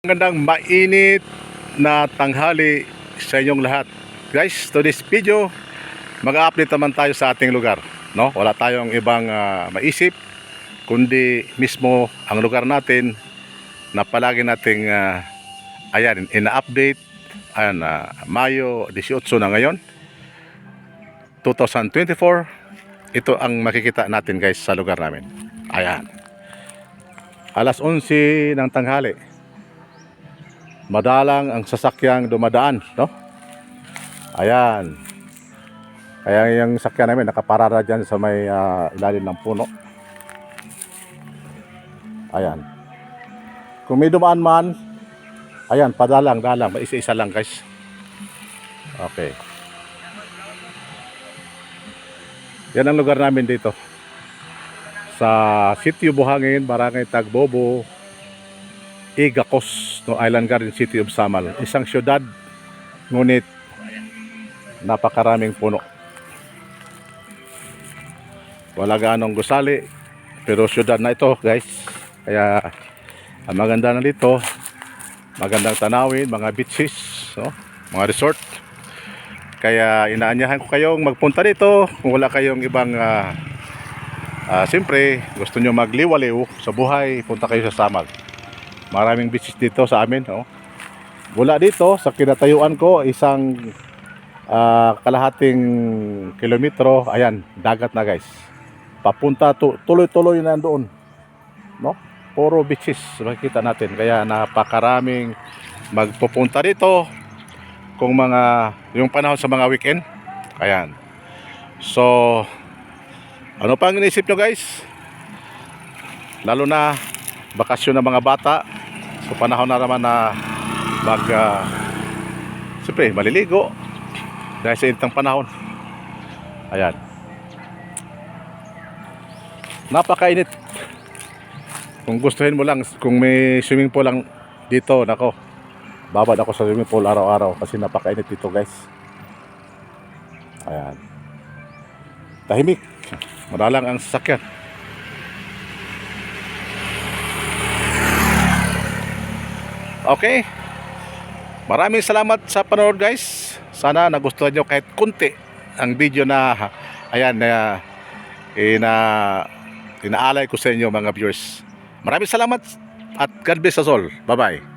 Magandang mainit na tanghali sa inyong lahat. Guys, to this video, mag-update naman tayo sa ating lugar. No? Wala tayong ibang ah, maisip, kundi mismo ang lugar natin na palagi nating ah, ayan, ina-update. Ayan, ah, Mayo 18 na ngayon. 2024. Ito ang makikita natin guys sa lugar namin. Ayan. Alas 11 ng tanghali madalang ang sasakyang dumadaan, no? Ayan. Kaya yung sakyan namin nakaparada dyan sa may ah, ilalim ng puno. Ayan. Kung may dumaan man, ayan, padalang, dalang, isa-isa lang guys. Okay. Yan ang lugar namin dito. Sa Sitio Buhangin, Barangay Tagbobo, Igacos, no Island Garden City of Samal. Isang syudad, ngunit napakaraming puno. Wala ganong gusali, pero syudad na ito, guys. Kaya ang maganda na dito, magandang tanawin, mga beaches, no? mga resort. Kaya inaanyahan ko kayong magpunta dito kung wala kayong ibang ah ah, siyempre gusto nyo magliwaliw sa buhay, punta kayo sa Samal. Maraming beaches dito sa amin. Oh. Mula dito sa kinatayuan ko, isang ah, kalahating kilometro, ayan, dagat na guys. Papunta, tu- tuloy-tuloy na doon. No? Puro beaches, makikita natin. Kaya napakaraming magpupunta dito kung mga, yung panahon sa mga weekend. Ayan. So, ano pang inisip nyo guys? Lalo na bakasyon ng mga bata. So panahon na naman na mag uh, siyempre maliligo dahil sa initang panahon. Ayan. Napakainit. Kung gustuhin mo lang, kung may swimming pool lang dito, nako. Babad ako sa swimming pool araw-araw kasi napakainit dito, guys. Ayan. Tahimik. Madalang ang sasakyan. Okay. Maraming salamat sa panonood guys. Sana nagustuhan nyo kahit kunti ang video na ayan na ina inaalay ko sa inyo mga viewers. Maraming salamat at God bless us all. Bye-bye.